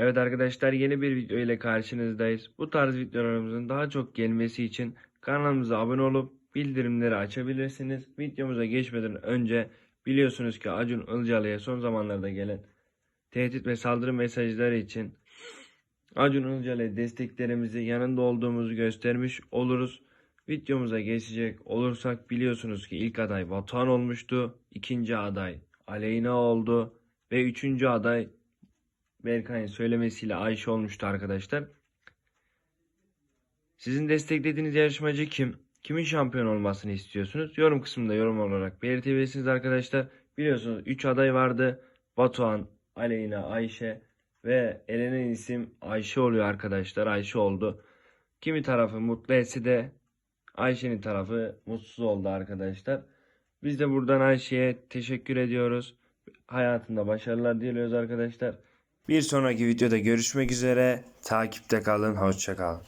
Evet arkadaşlar yeni bir video ile karşınızdayız. Bu tarz videolarımızın daha çok gelmesi için kanalımıza abone olup bildirimleri açabilirsiniz. Videomuza geçmeden önce biliyorsunuz ki Acun Ilıcalı'ya son zamanlarda gelen tehdit ve saldırı mesajları için Acun Ilıcalı'ya desteklerimizi yanında olduğumuzu göstermiş oluruz. Videomuza geçecek olursak biliyorsunuz ki ilk aday Batuhan olmuştu. ikinci aday Aleyna oldu. Ve üçüncü aday Berkay'ın söylemesiyle Ayşe olmuştu arkadaşlar. Sizin desteklediğiniz yarışmacı kim? Kimin şampiyon olmasını istiyorsunuz? Yorum kısmında yorum olarak belirtebilirsiniz arkadaşlar. Biliyorsunuz 3 aday vardı. Batuhan, Aleyna, Ayşe ve elenen isim Ayşe oluyor arkadaşlar. Ayşe oldu. Kimi tarafı mutlu etse de Ayşe'nin tarafı mutsuz oldu arkadaşlar. Biz de buradan Ayşe'ye teşekkür ediyoruz. Hayatında başarılar diliyoruz arkadaşlar. Bir sonraki videoda görüşmek üzere. Takipte kalın. Hoşça kalın.